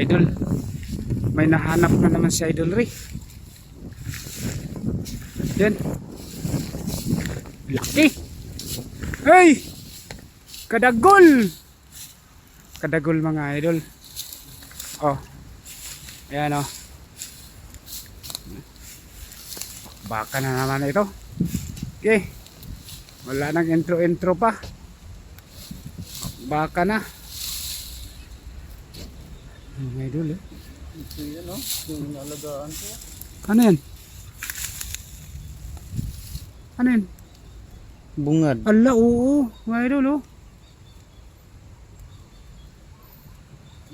idol. May nahanap na naman si Idol Ray. Yan. Laki. Hey! Kadagol! Kadagol mga idol. Oh. Ayan oh. Baka na naman ito. Okay. Wala nang intro-intro pa. Baka na. Mga idol eh. Ito yun, no? Yung nalagaan ko. Ano yan? Ano yan? Bungad. Ala, oo. Mga idol, oh.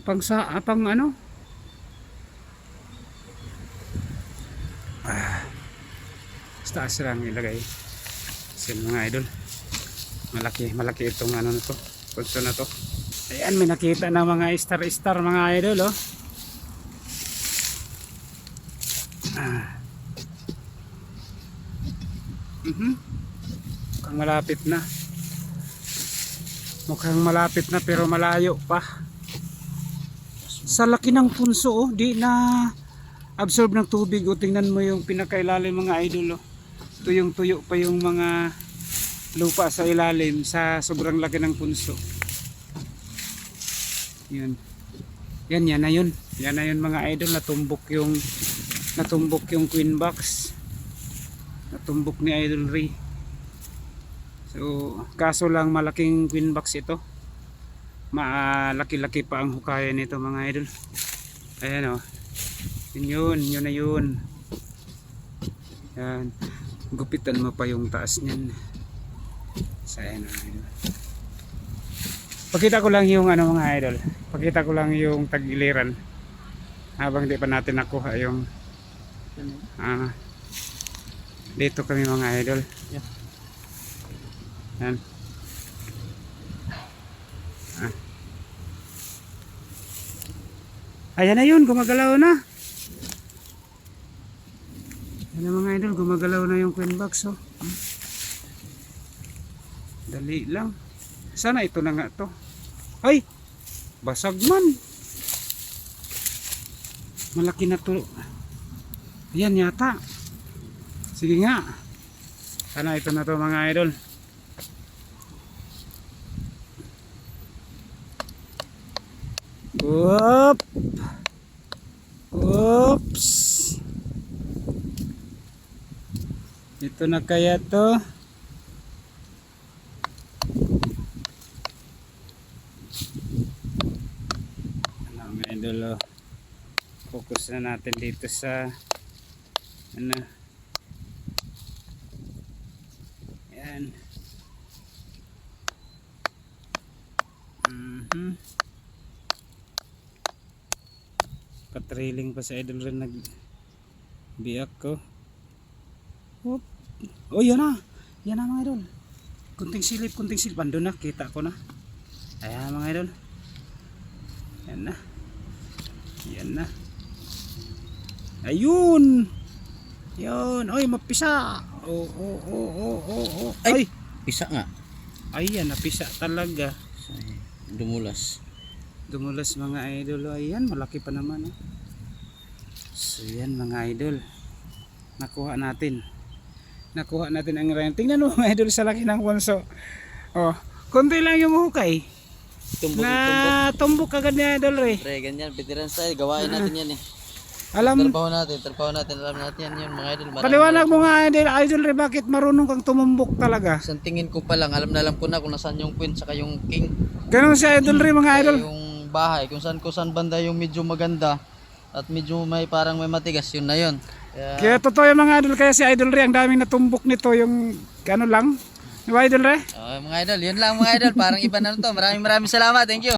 Pang sa, ah, pang ano? Ah. Sa taas lang ilagay. Kasi mga idol. Malaki, malaki itong ano na to. Pulso na to. Ayan, may nakita na mga star-star mga idol, oh. Ah. Mhm. Mukhang malapit na. Mukhang malapit na pero malayo pa. Sa laki ng punso oh, di na absorb ng tubig o tingnan mo yung pinakailalim mga idol oh. Tuyong tuyo pa yung mga lupa sa ilalim sa sobrang laki ng punso. Yun. Yan, yan na yun. Yan na yun mga idol. Natumbok yung natumbok yung queen box. Natumbok ni Idol Ray. So, kaso lang malaking queen box ito. Malaki-laki pa ang hukaya nito mga idol. Ayan o. Yun yun, yun na yun. Yan. Gupitan mo pa yung taas niyan. Sa ayan mga idol. Pakita ko lang yung ano mga idol. Pakita ko lang yung tagiliran. Habang di pa natin nakuha yung ah, dito kami mga idol. Yeah. Yan. Ah. Ayan na yun, gumagalaw na. Ayan na mga idol, gumagalaw na yung queen box oh. Dali lang. Sana ito na nga to. Ay! Basag man. Malaki na to. Ayan yata. Sige nga. Sana ito na to mga idol. Whoop! Oops! Ito na kaya to. Mga idol oh. Focus na natin dito sa ano. Yan mhm. Patrailing pa sa idol rin nag biyak ko. Whoop. oh yan na. Yan na mga idol. Kunting silip kunting silip. Ando na kita ko na. Ayan mga idol. Yan na yan na ayun yun oy mapisa oh oh oh oh oh, oh. ay Pisa nga. ayan napisa talaga Dumulas. Dumulas mga idol. Ayan, malaki pa naman. Oh. So yan mga idol. Nakuha natin. Nakuha natin ang rayon. Tingnan mo mga idol sa laki ng punso. Oh, konti lang yung hukay. Tumbok. Na tumbok agad ni idol Ray. Pre, ganyan. Veteran style. Gawain natin yan eh. Alam, Trabaho natin. Trabaho natin. Alam natin yan yun mga idol. Marami- paliwanag mo nga idol, idol Ray, bakit marunong kang tumumbok talaga? Sa tingin ko pa lang, alam na alam ko na kung nasaan yung queen saka yung king. Ganun si idol Ray mga idol. Yung bahay, kung saan ko saan banda yung medyo maganda at medyo may parang may matigas, yun na yun. Kaya, Kaya totoo yung mga idol, kaya si idol Ray, ang daming natumbok nito yung ano lang. Di idol Ray? Ah, mga idol, yun lang mga idol. Parang iba na to. Maraming maraming salamat. Thank you.